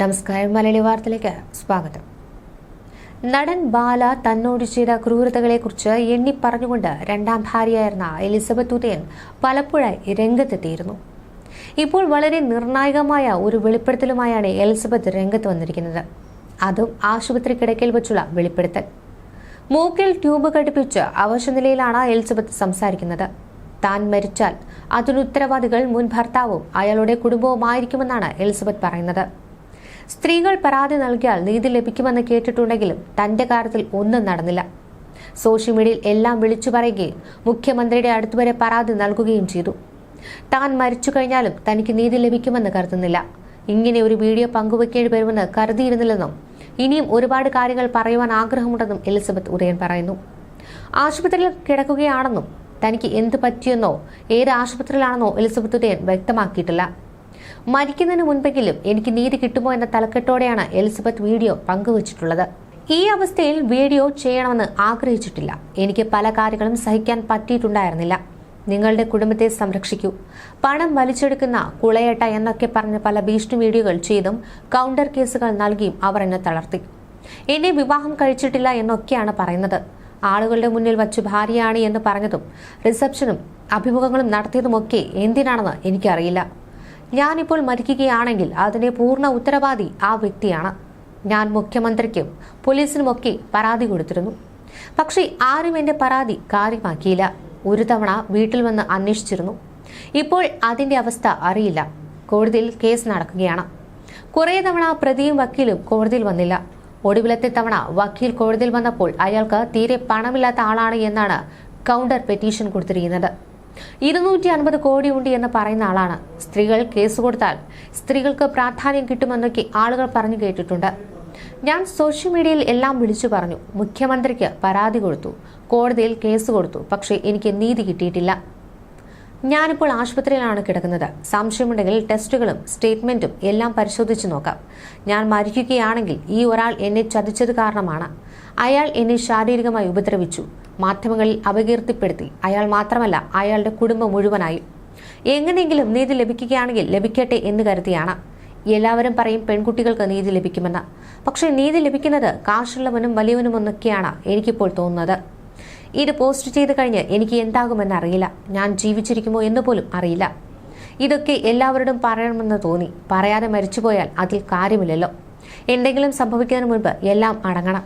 നമസ്കാരം. മലയാളി വാർത്തയിലേക്ക് സ്വാഗതം. നടൻ ബാല തന്നോട് ചെയ്ത ക്രൂരതകളെക്കുറിച്ച് എണ്ണി പറഞ്ഞുകൊണ്ട് രണ്ടാം ഭാര്യയായിരുന്ന എലിസബത്ത് ഉദയൻ പലപ്പോഴായി രംഗത്തെത്തിയിരുന്നു. ഇപ്പോൾ വളരെ നിർണായകമായ ഒരു വെളിപ്പെടുത്തലുമായാണ് എലിസബത്ത് രംഗത്ത് വന്നിരിക്കുന്നത്. അതും ആശുപത്രി കിടക്കയിൽ വെച്ചുള്ള വെളിപ്പെടുത്തൽ. മൂക്കിൽ ട്യൂബ് ഘടിപ്പിച്ച് അവശനിലയിലാണ് എലിസബത്ത് സംസാരിക്കുന്നത്. താൻ മരിച്ചാൽ അതിനുത്തരവാദികൾ മുൻ ഭർത്താവും അയാളുടെ കുടുംബവുമായിരിക്കുമെന്നാണ് എലിസബത്ത് പറയുന്നത്. സ്ത്രീകൾ പരാതി നൽകിയാൽ നീതി ലഭിക്കുമെന്ന് കേട്ടിട്ടുണ്ടെങ്കിലും തന്റെ കാര്യത്തിൽ ഒന്നും നടന്നില്ല. സോഷ്യൽ മീഡിയയിൽ എല്ലാം വിളിച്ചു പറയുകയും മുഖ്യമന്ത്രിയുടെ അടുത്തുവരെ പരാതി നൽകുകയും ചെയ്തു. താൻ മരിച്ചു കഴിഞ്ഞാലും തനിക്ക് നീതി ലഭിക്കുമെന്ന് കരുതുന്നില്ല. ഇങ്ങനെ ഒരു വീഡിയോ പങ്കുവെക്കേണ്ടി വരുമെന്ന് കരുതിയിരുന്നില്ലെന്നും ഇനിയും ഒരുപാട് കാര്യങ്ങൾ പറയുവാൻ ആഗ്രഹമുണ്ടെന്നും എലിസബത്ത് ഉദയൻ പറയുന്നു. ആശുപത്രിയിൽ കിടക്കുകയാണെന്നും തനിക്ക് എന്ത് പറ്റിയെന്നോ ഏത് ആശുപത്രിയിലാണെന്നോ എലിസബത്ത് ഉദയൻ വ്യക്തമാക്കിയിട്ടില്ല. മരിക്കുന്നതിന് മുൻപെങ്കിലും എനിക്ക് നീതി കിട്ടുമോ എന്ന തലക്കെട്ടോടെയാണ് എലിസബത്ത് വീഡിയോ പങ്കുവച്ചിട്ടുള്ളത്. ഈ അവസ്ഥയിൽ വീഡിയോ ചെയ്യണമെന്ന് ആഗ്രഹിച്ചിട്ടില്ല. എനിക്ക് പല കാര്യങ്ങളും സഹിക്കാൻ പറ്റിയിട്ടുണ്ടായിരുന്നില്ല. നിങ്ങളുടെ കുടുംബത്തെ സംരക്ഷിക്കൂ. പണം വലിച്ചെടുക്കുന്ന കുളയേട്ട എന്നൊക്കെ പറഞ്ഞ് പല ഭീഷണി വീഡിയോകൾ ചെയ്തും കൗണ്ടർ കേസുകൾ നൽകിയും അവർ എന്നെ തളർത്തി. എന്നെ വിവാഹം കഴിച്ചിട്ടില്ല എന്നൊക്കെയാണ് പറയുന്നത്. ആളുകളുടെ മുന്നിൽ വച്ച് ഭാര്യയാണ് എന്ന് പറഞ്ഞതും റിസപ്ഷനും അഭിമുഖങ്ങളും നടത്തിയതുമൊക്കെ എന്തിനാണെന്ന് എനിക്കറിയില്ല. ഞാനിപ്പോൾ മരിക്കുകയാണെങ്കിൽ അതിനെ പൂർണ ഉത്തരവാദി ആ വ്യക്തിയാണ്. ഞാൻ മുഖ്യമന്ത്രിക്കും പോലീസിനുമൊക്കെ പരാതി കൊടുത്തിരുന്നു. പക്ഷേ ആരും എന്റെ പരാതി കാര്യമാക്കിയില്ല. ഒരു തവണ വീട്ടിൽ വന്ന് അന്വേഷിച്ചിരുന്നു. ഇപ്പോൾ അതിന്റെ അവസ്ഥ അറിയില്ല. കോടതിയിൽ കേസ് നടക്കുകയാണ്. കുറേ തവണ പ്രതിയും വക്കീലും കോടതിയിൽ വന്നില്ല. ഒടുവിലത്തെ തവണ വക്കീൽ കോടതിയിൽ വന്നപ്പോൾ അയാൾക്ക് തീരെ പണമില്ലാത്ത ആളാണ് എന്നാണ് കൗണ്ടർ പെറ്റീഷൻ കൊടുത്തിരിക്കുന്നത്. ഇരുന്നൂറ്റി അൻപത് കോടി ഉണ്ട് എന്ന് പറയുന്ന ആളാണ്. സ്ത്രീകൾ കേസ് കൊടുത്താൽ സ്ത്രീകൾക്ക് പ്രാധാന്യം കിട്ടുമെന്നൊക്കെ ആളുകൾ പറഞ്ഞു കേട്ടിട്ടുണ്ട്. ഞാൻ സോഷ്യൽ മീഡിയയിൽ എല്ലാം വിളിച്ചു പറഞ്ഞു. മുഖ്യമന്ത്രിക്ക് പരാതി കൊടുത്തു. കോടതിയിൽ കേസ് കൊടുത്തു. പക്ഷേ എനിക്ക് നീതി കിട്ടിയിട്ടില്ല. ഞാനിപ്പോൾ ആശുപത്രിയിലാണ് കിടക്കുന്നത്. സംശയമുണ്ടെങ്കിൽ ടെസ്റ്റുകളും സ്റ്റേറ്റ്മെന്റും എല്ലാം പരിശോധിച്ചു നോക്കാം. ഞാൻ മരിക്കുകയാണെങ്കിൽ ഈ ഒരാൾ എന്നെ ചതിച്ചത് കാരണമാണ്. അയാൾ എന്നെ ശാരീരികമായി ഉപദ്രവിച്ചു. മാധ്യമങ്ങളിൽ അപകീർത്തിപ്പെടുത്തി. അയാൾ മാത്രമല്ല അയാളുടെ കുടുംബം മുഴുവനായും. എങ്ങനെയെങ്കിലും നീതി ലഭിക്കുകയാണെങ്കിൽ ലഭിക്കട്ടെ എന്ന് കരുതിയാണ്. എല്ലാവരും പറയും പെൺകുട്ടികൾക്ക് നീതി ലഭിക്കുമെന്ന്. പക്ഷേ നീതി ലഭിക്കുന്നത് കാശുള്ളവനും വലിയവനുമൊന്നൊക്കെയാണ് എനിക്കിപ്പോൾ തോന്നുന്നത്. ഇത് പോസ്റ്റ് ചെയ്ത് കഴിഞ്ഞ് എനിക്ക് എന്താകുമെന്ന് അറിയില്ല. ഞാൻ ജീവിച്ചിരിക്കുമോ എന്ന് പോലും അറിയില്ല. ഇതൊക്കെ എല്ലാവരോടും പറയണമെന്ന് തോന്നി. പറയാതെ മരിച്ചുപോയാൽ അതിൽ കാര്യമില്ലല്ലോ. എന്തെങ്കിലും സംഭവിക്കുന്നതിന് മുൻപ് എല്ലാം അടങ്ങണം.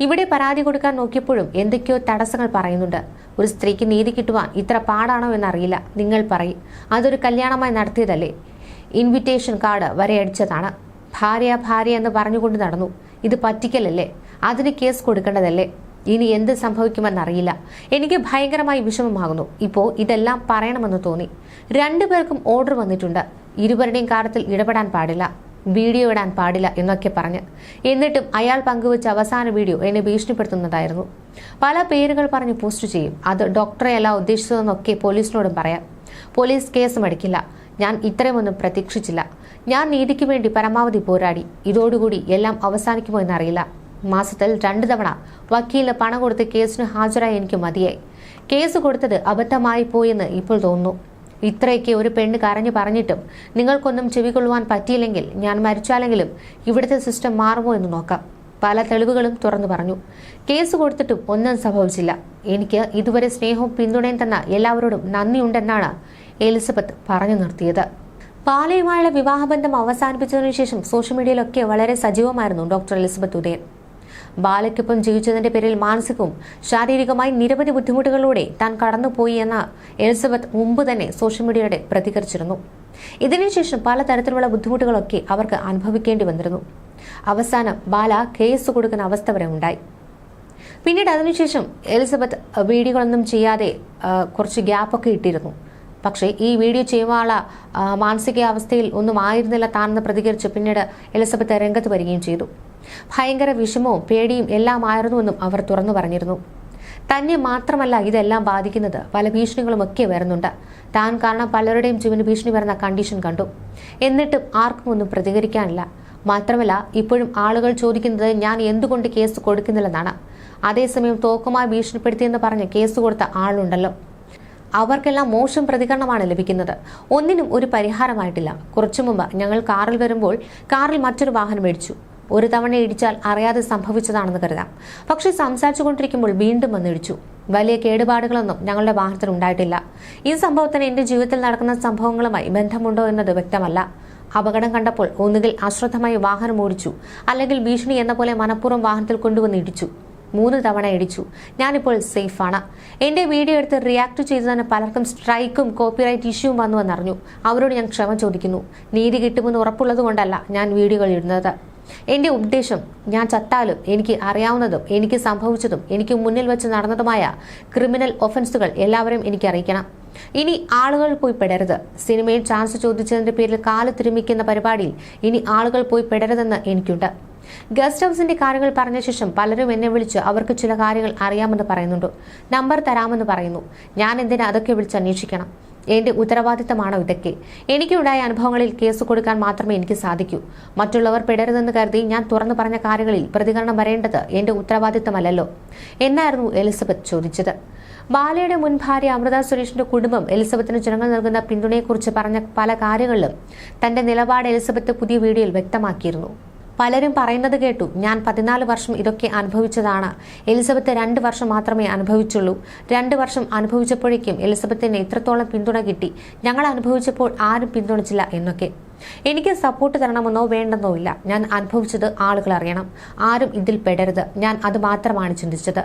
ഇവിടെ പരാതി കൊടുക്കാൻ നോക്കിയപ്പോഴും എന്തൊക്കെയോ തടസ്സങ്ങൾ പറയുന്നുണ്ട്. ഒരു സ്ത്രീക്ക് നീതി കിട്ടുവാൻ ഇത്ര പാടാണോ എന്നറിയില്ല. നിങ്ങൾ പറയും. അതൊരു കല്യാണമായി നടത്തിയതല്ലേ? ഇൻവിറ്റേഷൻ കാർഡ് വരെ അടിച്ചതാണ്. ഭാര്യ ഭാര്യ എന്ന് പറഞ്ഞുകൊണ്ട് നടന്നു. ഇത് പറ്റിക്കലല്ലേ? അതിന് കേസ് കൊടുക്കേണ്ടതല്ലേ? ഇനി എന്ത് സംഭവിക്കുമെന്നറിയില്ല. എനിക്ക് ഭയങ്കരമായി വിഷമമാകുന്നു. ഇപ്പോൾ ഇതെല്ലാം പറയണമെന്ന് തോന്നി. രണ്ടുപേർക്കും ഓർഡർ വന്നിട്ടുണ്ട്. ഇരുവരുടെയും കാര്യത്തിൽ ഇടപെടാൻ പാടില്ല. വീഡിയോ ഇടാൻ പാടില്ല എന്നൊക്കെ പറഞ്ഞ്. എന്നിട്ടും അയാൾ പങ്കുവച്ച അവസാന വീഡിയോ എന്നെ ഭീഷണിപ്പെടുത്തുന്നതായിരുന്നു. പല പേരുകൾ പറഞ്ഞ് പോസ്റ്റ് ചെയ്യും. അത് ഡോക്ടറെ അല്ല ഉദ്ദേശിച്ചതെന്നൊക്കെ പോലീസിനോടും പറയാം. പോലീസ് കേസ് മടിക്കില്ല. ഞാൻ ഇത്രയുമൊന്നും പ്രതീക്ഷിച്ചില്ല. ഞാൻ നീതിക്ക് വേണ്ടി പരമാവധി പോരാടി. ഇതോടുകൂടി എല്ലാം അവസാനിക്കുമോ എന്നറിയില്ല. മാസത്തിൽ രണ്ടു തവണ വക്കീലിന് പണം കൊടുത്ത് കേസിന് ഹാജരായി എനിക്ക് മതിയായി. കേസ് കൊടുത്തത് അബദ്ധമായി പോയെന്ന് ഇപ്പോൾ തോന്നുന്നു. ഇത്രയൊക്കെ ഒരു പെണ്ണ് കരഞ്ഞു പറഞ്ഞിട്ടും നിങ്ങൾക്കൊന്നും ചെവികൊള്ളുവാൻ പറ്റിയില്ലെങ്കിൽ ഞാൻ മരിച്ചാലെങ്കിലും ഇവിടുത്തെ സിസ്റ്റം മാറുമോ എന്ന് നോക്കാം. പല തെളിവുകളും തുറന്നു പറഞ്ഞു. കേസ് കൊടുത്തിട്ടും ഒന്നും സംഭവിച്ചില്ല. എനിക്ക് ഇതുവരെ സ്നേഹവും പിന്തുണയും തന്ന എല്ലാവരോടും നന്ദിയുണ്ടെന്നാണ് എലിസബത്ത് പറഞ്ഞു നിർത്തിയത്. പാലയുമായുള്ള വിവാഹബന്ധം അവസാനിപ്പിച്ചതിനു ശേഷം സോഷ്യൽ മീഡിയയിലൊക്കെ വളരെ സജീവമായിരുന്നു ഡോക്ടർ എലിസബത്ത് ഉദയൻ. ബാലയ്ക്കൊപ്പം ജീവിച്ചതിന്റെ പേരിൽ മാനസികവും ശാരീരികമായി നിരവധി ബുദ്ധിമുട്ടുകളിലൂടെ താൻ കടന്നുപോയി എന്ന എലിസബത്ത് മുമ്പ് തന്നെ സോഷ്യൽ മീഡിയയുടെ പ്രതികരിച്ചിരുന്നു. ഇതിനുശേഷം പലതരത്തിലുള്ള ബുദ്ധിമുട്ടുകളൊക്കെ അവർക്ക് അനുഭവിക്കേണ്ടി വന്നിരുന്നു. അവസാനം ബാല കേസ് കൊടുക്കുന്ന അവസ്ഥ വരെ ഉണ്ടായി. പിന്നീട് അതിനുശേഷം എലിസബത്ത് വീഡിയോകളൊന്നും ചെയ്യാതെ കുറച്ച് ഗ്യാപ്പൊക്കെ ഇട്ടിരുന്നു. പക്ഷേ ഈ വീഡിയോ ചെയ്യുവാനുള്ള മാനസികാവസ്ഥയിൽ ഒന്നും ആയിരുന്നില്ല താനെന്ന് പ്രതികരിച്ച് പിന്നീട് എലിസബത്ത് രംഗത്ത് വരികയും ചെയ്തു. ഭയങ്കര വിഷമവും പേടിയും എല്ലാം ആയിരുന്നുവെന്നും അവർ തുറന്നു പറഞ്ഞിരുന്നു. തന്നെ മാത്രമല്ല ഇതെല്ലാം ബാധിക്കുന്നത് പല ഭീഷണികളും ഒക്കെ വരുന്നുണ്ട്. താൻ കാരണം പലരുടെയും ജീവന് ഭീഷണി വരുന്ന കണ്ടീഷൻ കണ്ടു. എന്നിട്ടും ആർക്കും ഒന്നും പ്രതികരിക്കാനില്ല. മാത്രമല്ല ഇപ്പോഴും ആളുകൾ ചോദിക്കുന്നത് ഞാൻ എന്തുകൊണ്ട് കേസ് കൊടുക്കുന്നില്ലെന്നാണ്. അതേസമയം തോക്കുമായി ഭീഷണിപ്പെടുത്തിയെന്ന് പറഞ്ഞ് കേസ് കൊടുത്ത ആളുണ്ടല്ലോ. അവർക്കെല്ലാം മോശം പ്രതികരണമാണ് ലഭിക്കുന്നത്. ഒന്നിനും ഒരു പരിഹാരമായിട്ടില്ല. കുറച്ചു മുമ്പ് ഞങ്ങൾ കാറിൽ വരുമ്പോൾ കാറിൽ മറ്റൊരു വാഹനം മേടിച്ചു ഒരു തവണ ഇടിച്ചാൽ അറിയാതെ സംഭവിച്ചതാണെന്ന് കരുതാം. പക്ഷെ സംസാരിച്ചുകൊണ്ടിരിക്കുമ്പോൾ വീണ്ടും വന്ന് ഇടിച്ചു. വലിയ കേടുപാടുകളൊന്നും ഞങ്ങളുടെ വാഹനത്തിൽ ഉണ്ടായിട്ടില്ല. ഈ സംഭവത്തിന് എന്റെ ജീവിതത്തിൽ നടക്കുന്ന സംഭവങ്ങളുമായി ബന്ധമുണ്ടോ എന്നത് വ്യക്തമല്ല. അപകടം കണ്ടപ്പോൾ ഒന്നുകിൽ അശ്രദ്ധമായി വാഹനം ഓടിച്ചു അല്ലെങ്കിൽ ഭീഷണി എന്ന പോലെ മനഃപൂർവം വാഹനത്തിൽ കൊണ്ടുവന്ന് ഇടിച്ചു. മൂന്ന് തവണ ഇടിച്ചു. ഞാനിപ്പോൾ സേഫാണ് എന്റെ വീഡിയോ എടുത്ത് റിയാക്ട് ചെയ്തതിന് പലർക്കും സ്ട്രൈക്കും കോപ്പിറൈറ്റ് ഇഷ്യൂവും വന്നുവെന്നറിഞ്ഞു. അവരോട് ഞാൻ ക്ഷമ ചോദിക്കുന്നു. നീതി കിട്ടുമെന്ന് ഉറപ്പുള്ളത് കൊണ്ടല്ല ഞാൻ വീഡിയോകൾ ഇടുന്നത്. എന്റെ ഉദ്ദേശം ഞാൻ ചത്താലും എനിക്ക് അറിയാവുന്നതും എനിക്ക് സംഭവിച്ചതും എനിക്ക് മുന്നിൽ വെച്ച് നടന്നതുമായ ക്രിമിനൽ ഒഫൻസുകൾ എല്ലാവരും എനിക്ക് അറിയിക്കണം. ഇനി ആളുകൾ പോയി പെടരുത്. സിനിമയിൽ ചാൻസ് ചോദിച്ചതിന്റെ പേരിൽ കാൽ തിരുമിക്കുന്ന പരിപാടിയിൽ ഇനി ആളുകൾ പോയി പെടരുതെന്ന് എനിക്കുണ്ട്. ഗസ്റ്റ് ഹൗസിന്റെ കാര്യങ്ങൾ പറഞ്ഞ ശേഷം പലരും എന്നെ വിളിച്ച് അവർക്ക് ചില കാര്യങ്ങൾ അറിയാമെന്ന് പറയുന്നുണ്ട്. നമ്പർ തരാമെന്ന് പറയുന്നു. ഞാൻ എന്തിനാ അതൊക്കെ വിളിച്ച് അന്വേഷിക്കണം? എന്റെ ഉത്തരവാദിത്തമാണോ ഇതൊക്കെ? എനിക്കുണ്ടായ അനുഭവങ്ങളിൽ കേസ് കൊടുക്കാൻ മാത്രമേ എനിക്ക് സാധിക്കൂ. മറ്റുള്ളവർ പെടരുതെന്ന് കരുതി ഞാൻ തുറന്നു പറഞ്ഞ കാര്യങ്ങളിൽ പ്രതികരണം വരേണ്ടത് എന്റെ ഉത്തരവാദിത്തമല്ലല്ലോ. എന്നായിരുന്നു എലിസബത്ത് ചോദിച്ചത്. ബാലയുടെ മുൻ ഭാര്യ അമൃത സുരേഷിന്റെ കുടുംബം എലിസബത്തിന് ജനങ്ങൾ നൽകുന്ന പിന്തുണയെക്കുറിച്ച് പറഞ്ഞ പല കാര്യങ്ങളിലും തന്റെ നിലപാട് എലിസബത്ത് പുതിയ വീഡിയോയിൽ വ്യക്തമാക്കിയിരുന്നു. പലരും പറയുന്നത് കേട്ടു ഞാൻ പതിനാല് വർഷം ഇതൊക്കെ അനുഭവിച്ചതാണ്. എലിസബത്ത് രണ്ട് വർഷം മാത്രമേ അനുഭവിച്ചുള്ളൂ. രണ്ട് വർഷം അനുഭവിച്ചപ്പോഴേക്കും എലിസബത്തിന് ഇത്രത്തോളം പിന്തുണ കിട്ടി. ഞങ്ങൾ അനുഭവിച്ചപ്പോൾ ആരും പിന്തുണച്ചില്ല എന്നൊക്കെ. എനിക്ക് സപ്പോർട്ട് തരണമെന്നോ വേണ്ടെന്നോ ഇല്ല. ഞാൻ അനുഭവിച്ചത് ആളുകൾ അറിയണം. ആരും ഇതിൽ പെടരുത്. ഞാൻ അത് മാത്രമാണ് ചിന്തിച്ചത്.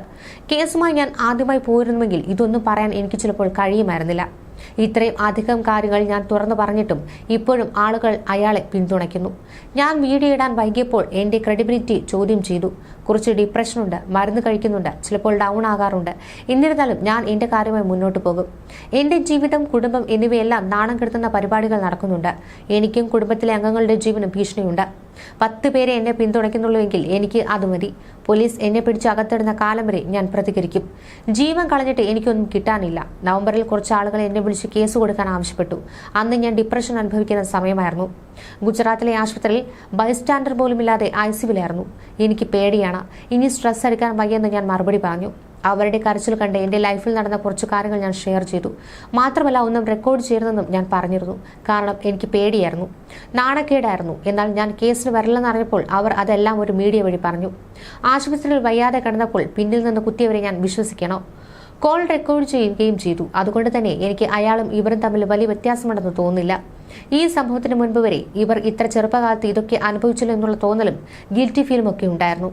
കേസുമായി ഞാൻ ആദ്യമായി പോയിരുന്നുവെങ്കിൽ ഇതൊന്നും പറയാൻ എനിക്ക് ചിലപ്പോൾ കഴിയുമായിരുന്നില്ല. ഇത്രയും അധികം കാര്യങ്ങൾ ഞാൻ തുറന്നു പറഞ്ഞിട്ടും ഇപ്പോഴും ആളുകൾ അയാളെ പിന്തുണയ്ക്കുന്നു. ഞാൻ വീഡിയോ ഇടാൻ വൈകിയപ്പോൾ എന്റെ ക്രെഡിബിലിറ്റി ചോദ്യം ചെയ്തു. കുറച്ച് ഡിപ്രഷനുണ്ട് മരുന്ന് കഴിക്കുന്നുണ്ട് ചിലപ്പോൾ ഡൗൺ ആകാറുണ്ട്. എന്നിരുന്നാലും ഞാൻ എന്റെ കാര്യമായി മുന്നോട്ട് പോകും. എന്റെ ജീവിതം കുടുംബം എന്നിവയെല്ലാം നാണം കെടുത്തുന്ന പരിപാടികൾ നടക്കുന്നുണ്ട്. എനിക്കും കുടുംബത്തിലെ അംഗങ്ങളുടെ ജീവനും ഭീഷണിയുണ്ട്. പത്ത് പേരെ എന്നെ പിന്തുണയ്ക്കുന്നുള്ളൂവെങ്കിൽ എനിക്ക് അത് മതി. പോലീസ് എന്നെ പിടിച്ച് അകത്തിടുന്ന കാലം വരെ ഞാൻ പ്രതികരിക്കും. ജീവൻ കളഞ്ഞിട്ട് എനിക്കൊന്നും കിട്ടാനില്ല. നവംബറിൽ കുറച്ച് ആളുകൾ എന്നെ വിളിച്ച് കേസ് കൊടുക്കാൻ ആവശ്യപ്പെട്ടു. അന്ന് ഞാൻ ഡിപ്രഷൻ അനുഭവിക്കുന്ന സമയമായിരുന്നു. ഗുജറാത്തിലെ ആശുപത്രിയിൽ ബൈസ്റ്റാൻഡർ പോലുമില്ലാതെ ഐ സിവിലായിരുന്നു എനിക്ക് പേടിയാണ്. ഇനി സ്ട്രെസ് എടുക്കാൻ വയ്യെന്ന് ഞാൻ മറുപടി പറഞ്ഞു. അവരുടെ കരച്ചിൽ കണ്ട് എന്റെ ലൈഫിൽ നടന്ന കുറച്ച് കാര്യങ്ങൾ ഞാൻ ഷെയർ ചെയ്തു. മാത്രമല്ല ഒന്നും റെക്കോർഡ് ചെയ്യരുതെന്നും ഞാൻ പറഞ്ഞിരുന്നു. കാരണം എനിക്ക് പേടിയായിരുന്നു. നാണക്കേടായിരുന്നു. എന്നാൽ ഞാൻ കേസിന് വരില്ലെന്നറിഞ്ഞപ്പോൾ അവർ അതെല്ലാം ഒരു മീഡിയ വഴി പറഞ്ഞു. ആശുപത്രിയിൽ വയ്യാതെ കിടന്നപ്പോൾ പിന്നിൽ നിന്ന് കുത്തിയവരെ ഞാൻ വിശ്വസിക്കണോ. കോൾ റെക്കോർഡ് ചെയ്യുകയും ചെയ്തു. അതുകൊണ്ട് തന്നെ എനിക്ക് അയാളും ഇവരും തമ്മിൽ വലിയ വ്യത്യാസമുണ്ടെന്ന് തോന്നുന്നില്ല. ഈ സംഭവത്തിന് മുൻപ് വരെ ഇവർ ഇത്ര ചെറുപ്പകാലത്ത് ഇതൊക്കെ അനുഭവിച്ചല്ലോ എന്നുള്ള തോന്നലും ഗിൽറ്റി ഫീലും ഒക്കെ ഉണ്ടായിരുന്നു.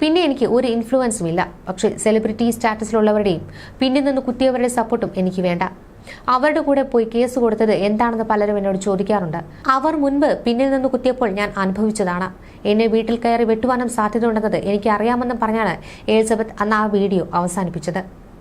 പിന്നെ എനിക്ക് ഒരു ഇൻഫ്ലുവൻസും ഇല്ല. പക്ഷെ സെലിബ്രിറ്റി സ്റ്റാറ്റസിലുള്ളവരുടെയും പിന്നിൽ നിന്ന് കുത്തിയവരുടെ സപ്പോർട്ടും എനിക്ക് വേണ്ട. അവരുടെ കൂടെ പോയി കേസ് കൊടുത്തത് എന്താണെന്ന് പലരും എന്നോട് ചോദിക്കാറുണ്ട്. അവർ മുൻപ് പിന്നിൽ നിന്ന് കുത്തിയപ്പോൾ ഞാൻ അനുഭവിച്ചതാണ്. എന്നെ വീട്ടിൽ കയറി വെട്ടുവാനും സാധ്യതയുണ്ടെന്നത് എനിക്ക് അറിയാമെന്നും പറഞ്ഞാണ് എലിസബത്ത് അന്ന് ആ വീഡിയോ അവസാനിപ്പിച്ചത്.